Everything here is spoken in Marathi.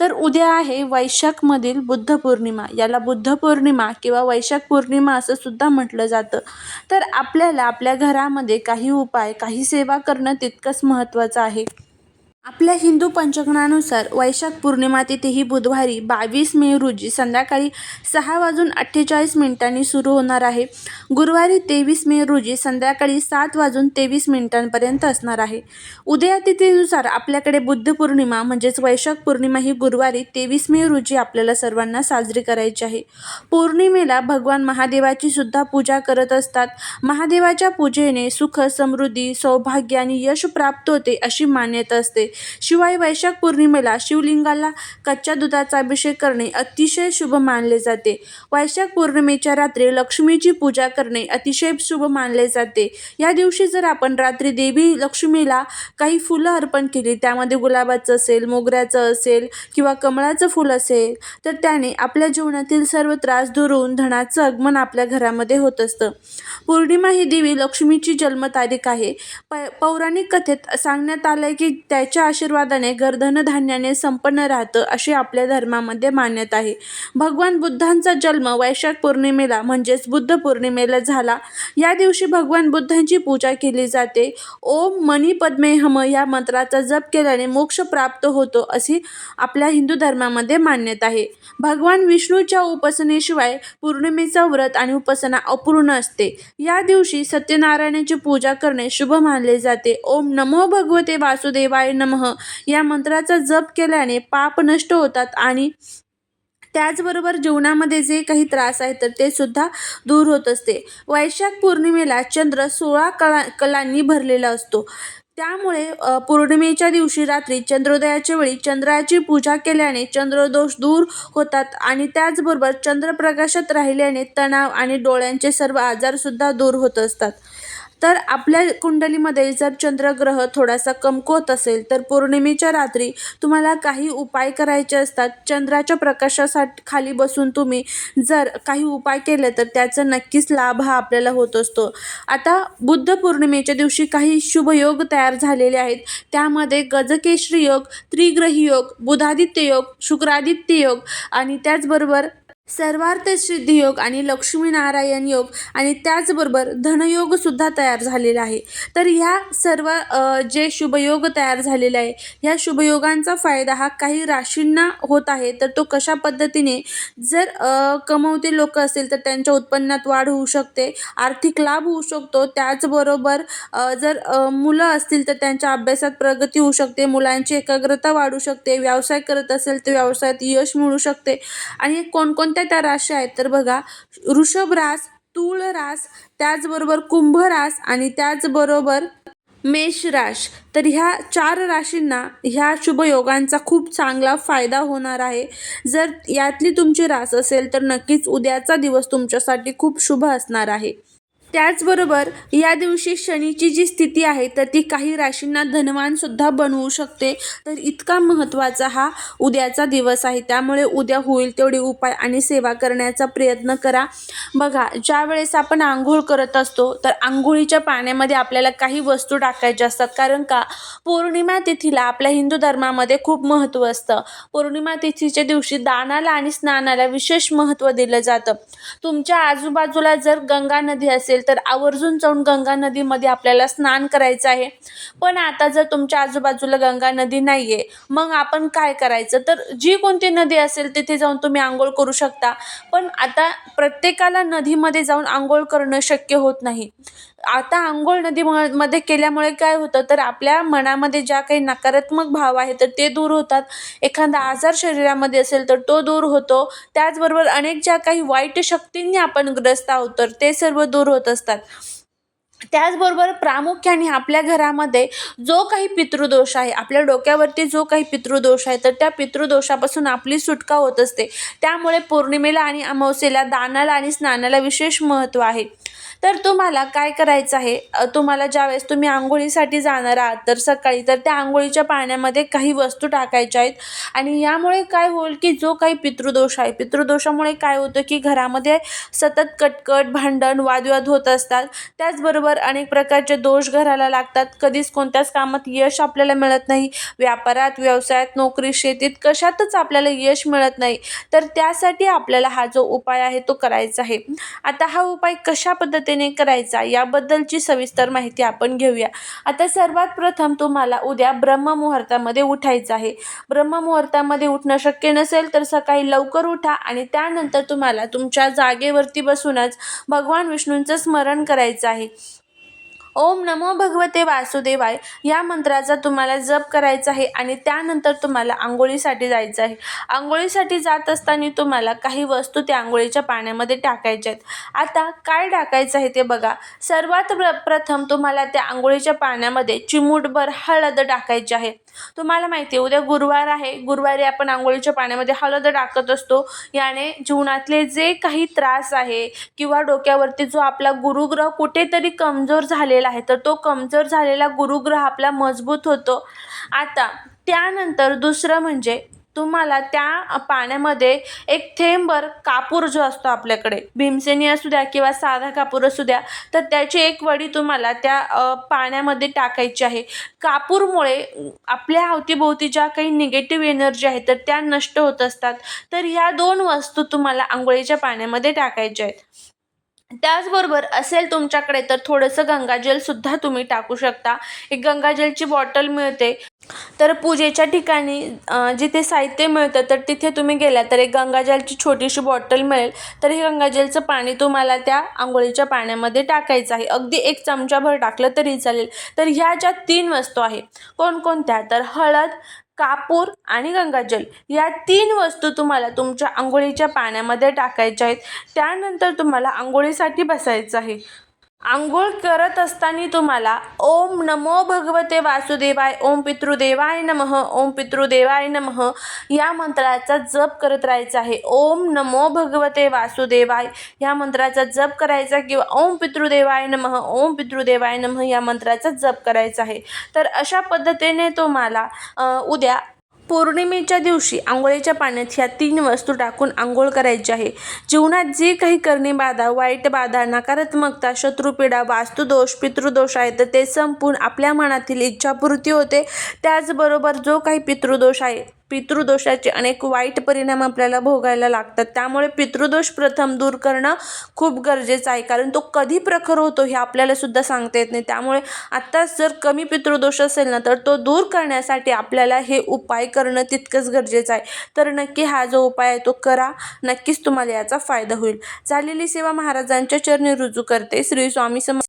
तर उद्या आहे वैशाखमधील बुद्ध पौर्णिमा याला बुद्ध पौर्णिमा किंवा वैशाख पौर्णिमा असं सुद्धा म्हटलं जातं. तर आपल्याला आपल्या घरामध्ये काही उपाय काही सेवा करणं तितकंच महत्त्वाचं आहे. आपल्या हिंदू पंचांगानुसार वैशाख पौर्णिमा तिथी ही बुधवारी बावीस मे रोजी संध्याकाळी सहा वाजून अठ्ठेचाळीस मिनिटांनी सुरू होणार आहे. गुरुवारी तेवीस मे रोजी संध्याकाळी सात वाजून तेवीस मिनिटांपर्यंत असणार आहे. उदया तिथीनुसार आपल्याकडे बुद्ध पौर्णिमा म्हणजेच वैशाख पौर्णिमा ही गुरुवारी तेवीस मे रोजी आपल्याला सर्वांना साजरी करायची आहे. पौर्णिमेला भगवान महादेवाची सुद्धा पूजा करत असतात. महादेवाच्या पूजेने सुख समृद्धी सौभाग्य आणि यश प्राप्त होते अशी मान्यता असते. शिवाय वैशाख पौर्णिमेला शिवलिंगाला कच्च्या दुधाचा अभिषेक करणे अतिशय शुभ मानले जाते. वैशाख पौर्णिमेच्या रात्री लक्ष्मीची पूजा करणे अतिशय शुभ मानले जाते. या दिवशी जर आपण रात्री देवी लक्ष्मीला काही फुलं अर्पण केली त्यामध्ये गुलाबाचं असेल मोगऱ्याचं असेल किंवा कमळाचं फुल असेल तर त्याने आपल्या जीवनातील सर्व त्रास दूर होऊन धनाचं आगमन आपल्या घरामध्ये होत असतं. पौर्णिमा ही देवी लक्ष्मीची जन्मतारीख आहे. प पौराणिक कथेत सांगण्यात आलं आहे की त्याच्या आशीर्वादाने घर धनधान्याने संपन्न राहतं अशी आपल्या धर्मामध्ये मान्यता आहे. भगवान बुद्धांचा जन्म वैशाख पौर्णिमेला म्हणजेच बुद्ध पौर्णिमेला झाला. या दिवशी भगवान बुद्धांची पूजा केली जाते. ओम मनी पद्मे हम या मंत्राचा जप केल्याने मोक्ष प्राप्त होतो अशी आपल्या हिंदू धर्मामध्ये मान्यता आहे. भगवान विष्णूच्या उपासनेशिवाय पौर्णिमेचा व्रत आणि उपासना अपूर्ण असते. या दिवशी सत्यनारायणाची पूजा करणे शुभ मानले जाते. ओम नमो भगवते वासुदेवाय नम. या मंत्राचा जप केल्याने पाप नष्ट होतात आणि त्याचबरोबर जीवनामध्ये जे काही त्रास आहेत तर ते सुद्धा दूर होत असते. वैशाख पौर्णिमेला चंद्र सोळा कला कलांनी भरलेला असतो. त्यामुळे पौर्णिमेच्या दिवशी रात्री चंद्रोदयाच्या वेळी चंद्राची पूजा केल्याने चंद्रदोष दूर होतात आणि त्याचबरोबर चंद्रप्रकाशात राहिल्याने तणाव आणि डोळ्यांचे सर्व आजारसुद्धा दूर होत असतात. तर आपल्या कुंडलीमध्ये जर चंद्रग्रह थोडासा कमकुवत असेल तर पौर्णिमेच्या रात्री तुम्हाला काही उपाय करायचे असतात. चंद्राच्या प्रकाशासाठी खाली बसून तुम्ही जर काही उपाय केले तर त्याचा नक्कीच लाभ हा आपल्याला होत असतो. आता बुद्ध पौर्णिमेच्या दिवशी काही शुभयोग तयार झालेले आहेत. त्यामध्ये गजकेश्री योग त्रिग्रही योग बुधादित्य योग शुक्रादित्य योग आणि त्याचबरोबर सर्वार्थ सिद्धी योग आणि लक्ष्मीनारायण योग आणि त्याचबरोबर धनयोग सुद्धा तयार झालेला आहे. तर ह्या सर्व जे शुभयोग तयार झालेले आहे ह्या शुभयोगांचा फायदा हा काही राशींना होत आहे. तर तो कशा पद्धतीने जर कमवते लोक असतील तर त्यांच्या उत्पन्नात वाढ होऊ शकते आर्थिक लाभ होऊ शकतो. त्याचबरोबर जर मुलं असतील तर त्यांच्या अभ्यासात प्रगती होऊ शकते मुलांची एकाग्रता वाढू शकते व्यवसाय करत असेल तर व्यवसायात यश मिळू शकते. आणि कोणकोण कोणत्या त्या राशी आहेत? तर बघा वृषभ रास तूळ रास त्याचबरोबर कुंभ रास आणि त्याचबरोबर मेष राश. तर ह्या चार राशींना ह्या शुभयोगांचा खूप चांगला फायदा होणार आहे. जर यातली तुमची रास असेल तर नक्कीच उद्याचा दिवस तुमच्यासाठी खूप शुभ असणार आहे. त्याचबरोबर या दिवशी शनीची जी स्थिती आहे तर ती काही राशींना धनवानसुद्धा बनवू शकते. तर इतका महत्त्वाचा हा उद्याचा दिवस आहे. त्यामुळे उद्या होईल तेवढे उपाय आणि सेवा करण्याचा प्रयत्न करा. बघा ज्या वेळेस आपण आंघोळ करत असतो तर आंघोळीच्या पाण्यामध्ये आपल्याला काही वस्तू टाकायच्या असतात. कारण का? पौर्णिमा तिथीला आपल्या हिंदू धर्मामध्ये खूप महत्त्व असतं. पौर्णिमा तिथीच्या दिवशी दानाला आणि स्नानाला विशेष महत्त्व दिलं जातं. तुमच्या आजूबाजूला जर गंगा नदी असेल तर आवर्जून जाऊन गंगा नदीमध्ये आपल्याला स्नान करायचं आहे. पण आता जर तुमच्या आजूबाजूला गंगा नदी नाही आहे मग आपण काय करायचं? तर जी कोणती नदी असेल तिथे जाऊन तुम्ही आंघोळ करू शकता. पण आता प्रत्येकाला नदीमध्ये जाऊन आंघोळ करणं शक्य होत नाही. आता आंघोळ नदी म- मध्ये केल्यामुळे काय होतं तर आपल्या मनामध्ये ज्या काही नकारात्मक भाव आहेत तर ते दूर होतात. एखादा आजार शरीरामध्ये असेल तर तो दूर होतो. त्याचबरोबर अनेक ज्या काही वाईट शक्तींनी आपण ग्रस्त आहोत तर ते सर्व दूर होत असतात. त्याचबरोबर प्रामुख्याने आपल्या घरामध्ये जो काही पितृदोष आहे आपल्या डोक्यावरती जो काही पितृदोष आहे तर त्या पितृदोषापासून आपली सुटका होत असते. त्यामुळे पौर्णिमेला आणि अमावस्येला दानाला आणि स्नानाला विशेष महत्त्व आहे. तर तुम्हाला काय करायचं आहे? तुम्हाला ज्यावेळेस तुम्ही आंघोळीसाठी जाणार आहात तर सकाळी तर त्या आंघोळीच्या पाण्यामध्ये काही वस्तू टाकायच्या आहेत. आणि यामुळे काय होईल की जो काही पितृदोष आहे पितृदोषामुळे काय होतं की घरामध्ये सतत कटकट भांडण वादविवाद होत असतात. त्याचबरोबर अनेक प्रकारचे दोष घराला लागतात. कधीच कोणत्याच कामात यश आपल्याला मिळत नाही. व्यापारात व्यवसायात नोकरी शेतीत कशातच आपल्याला यश मिळत नाही. तर त्यासाठी आपल्याला हा जो उपाय आहे तो करायचा आहे. आता हा उपाय कशा पद्धतीने करायचा याबद्दलची सविस्तर माहिती आपण घेऊया. आता सर्वात प्रथम तुम्हाला उद्या ब्रह्ममुहूर्तामध्ये उठायचं आहे. ब्रह्ममुहूर्तामध्ये उठणं शक्य नसेल तर सकाळी लवकर उठा आणि त्यानंतर तुम्हाला तुमच्या जागेवरती बसूनच भगवान विष्णूंचं स्मरण करायचं आहे. ओम नमो भगवते वासुदेवाय. या मंत्राचा तुम्हाला जप करायचा आहे आणि त्यानंतर तुम्हाला आंघोळीसाठी जायचं आहे. आंघोळीसाठी जात असताना तुम्हाला काही वस्तू त्या आंघोळीच्या पाण्यामध्ये टाकायच्या आहेत. आता काय टाकायचं आहे ते बघा. सर्वात प्र प्रथम तुम्हाला त्या आंघोळीच्या पाण्यामध्ये चिमूटभर हळद टाकायची आहे. तुम्हाला माहिती आहे उद्या गुरुवार आहे. गुरुवारी आपण आंघोळीच्या पाण्यामध्ये हळद टाकत असतो. याने जीवनातले जे काही त्रास आहे किंवा डोक्यावरती जो आपला गुरुग्रह कुठेतरी कमजोर झालेला आहे. तर तो कमजोर झालेला गुरुग्रह आपला मजबूत होतो. आता त्यानंतर दुसरं म्हणजे तुम्हाला त्या पाण्यामध्ये एक थेंबर कापूर जो असतो आपल्याकडे भीमसेनी असू द्या किंवा साधा कापूर असू द्या तर त्याची एक वडी तुम्हाला त्या पाण्यामध्ये टाकायची आहे. कापूरमुळे आपल्या अवतीभोवती ज्या काही निगेटिव्ह एनर्जी आहेत तर त्या नष्ट होत असतात. तर ह्या दोन वस्तू तुम्हाला आंघोळीच्या पाण्यामध्ये टाकायच्या आहेत. त्याचबरोबर असेल तुमच्याकडे तर थोडंसं गंगाजलसुद्धा तुम्ही टाकू शकता. एक गंगाजलची बॉटल मिळते. तर पूजेच्या ठिकाणी जिथे साहित्य मिळतं तर तिथे तुम्ही गेला तर एक गंगाजलची छोटीशी बॉटल मिळेल. तर हे गंगाजलचं पाणी तुम्हाला त्या आंघोळीच्या पाण्यामध्ये टाकायचं आहे. अगदी एक चमचाभर टाकलं तरी चालेल. तर ह्या ज्या तीन वस्तू आहे कोणकोणत्या? तर हळद कापूर आणि गंगाजल या तीन वस्तू तुम्हाला तुमच्या आंघोळीच्या पाण्यामध्ये टाकायच्या आहेत. त्यानंतर तुम्हाला आंघोळीसाठी बसायचं आहे. आंघोळ करत असताना तुम्हाला ओम नमो भगवते वासुदेवाय ओम पितृदेवाय नमः ओम पितृदेवाय नमः या मंत्राचा जप करत राहायचा आहे. ओम नमो भगवते वासुदेवाय या मंत्राचा जप करायचा किंवा ओम पितृदेवाय नमः ओम पितृदेवाय नमः या मंत्राचा जप करायचा आहे. तर अशा पद्धतीने तुम्हाला उद्या पौर्णिमेच्या दिवशी आंघोळीच्या पाण्यात ह्या तीन वस्तू टाकून आंघोळ करायची आहे. जीवनात जी काही करणी बाधा वाईट बाधा नकारात्मकता शत्रुपीडा वास्तुदोष पितृदोष आहेत तर ते संपून आपल्या मनातील इच्छापूर्ती होते. त्याचबरोबर जो काही पितृदोष आहे पितृदोषाचे अनेक वाईट परिणाम आपल्याला भोगायला लागतात. त्यामुळे पितृदोष प्रथम दूर करणं खूप गरजेचं आहे. कारण तो कधी प्रखर होतो हे आपल्याला सुद्धा सांगता येत नाही. त्यामुळे आत्ताच जर कमी पितृदोष असेल ना तर तो दूर करण्यासाठी आपल्याला हे उपाय करणं तितकंच गरजेचं आहे. तर नक्की हा जो उपाय आहे तो करा. नक्कीच तुम्हाला याचा फायदा होईल. झालेली सेवा महाराजांच्या चरणी रुजू करते. श्री स्वामी सम